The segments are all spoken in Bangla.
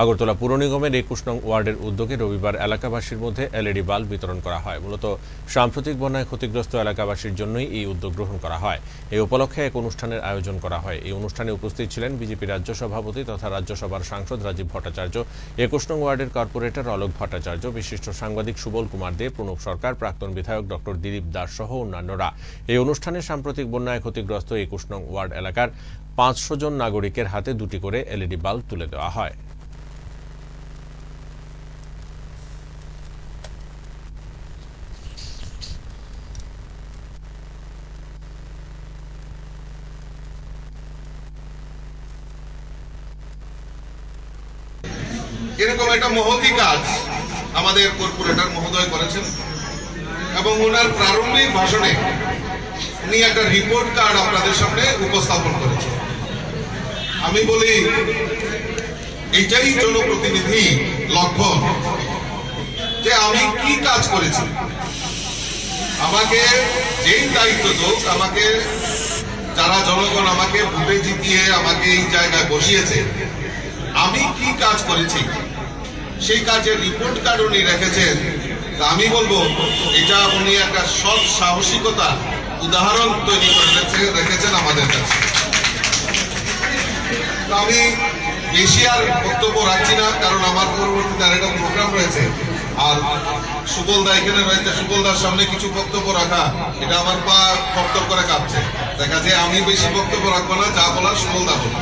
আগরতলা পুর নিগমের একুশ নং ওয়ার্ডের উদ্যোগে রবিবার এলাকাবাসীর মধ্যে এলইডি বাল্ব বিতরণ করা হয়। মূলত সাম্প্রতিক বন্যায় ক্ষতিগ্রস্ত এলাকাবাসীর জন্যই এই উদ্যোগ গ্রহণ করা হয়। এই উপলক্ষে এক অনুষ্ঠানের আয়োজন করা হয়। এই অনুষ্ঠানে উপস্থিত ছিলেন বিজেপি রাজ্য সভাপতি তথা রাজ্যসভার সাংসদ রাজীব ভট্টাচার্য, একুশ নং ওয়ার্ডের কর্পোরেটর অলোক ভট্টাচার্য, বিশিষ্ট সাংবাদিক সুবল কুমার দে, প্রণব সরকার, প্রাক্তন বিধায়ক ডক্টর দিলীপ দাস সহ অন্যান্যরা। এই অনুষ্ঠানে সাম্প্রতিক বন্যায় ক্ষতিগ্রস্ত একুশ নং ওয়ার্ড এলাকার পাঁচশো জন নাগরিকের হাতে দুটি করে এলইডি বাল্ব তুলে দেওয়া হয়। এরকম একটা মহতি কাজ আমাদের কর্পোরেটর মহোদয় করেছেন এবং ওনার প্রারম্ভিক ভাষণে উনি একটা রিপোর্ট কার্ড আপনাদের সামনে উপস্থাপন করেছেন। আমি বলি, এটাই জনপ্রতিনিধি লক্ষ্য যে আমি কি কাজ করেছি। আমাকে যেই দায়িত্ব দোক আমাকে, যারা জনগণ আমাকে ভোটে জিতিয়ে আমাকে এই জায়গায় বসিয়েছে আমি কি কাজ করেছি? সেই কাজের রিপোর্ট কার্ড উনি রেখেছেন। তা আমি বলব, এটা উনি একটা সৎ সাহসিকতা উদাহরণ তৈরি করে রেখেছেন আমাদের কাছে। আমি বেশি আর বক্তব্য রাখছি না, কারণ আমার পরবর্তীতে আর একটা প্রোগ্রাম রয়েছে। আর সুবলদা এখানে রয়েছে। সুবলদার সামনে কিছু বক্তব্য রাখা, এটা আমার পা থরথর করে কাঁপছে। দেখা যায় আমি বেশি বক্তব্য রাখব না, যা বলার সুবলদা বলব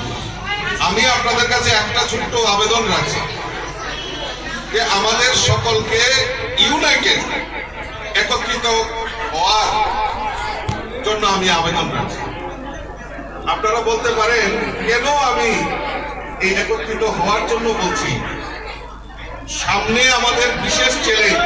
আমি আপনাদের কাছে একটা ছোট্ট আবেদন রাখছি যে আমাদের সকলকে ইউনাইটেড একত্রিত হওয়ার জন্য আমি আবেদন রাখছি। আপনারা বলতে পারেন, কেন আমি এই একত্রিত হওয়ার জন্য বলছি? সামনে আমাদের বিশেষ চ্যালেঞ্জ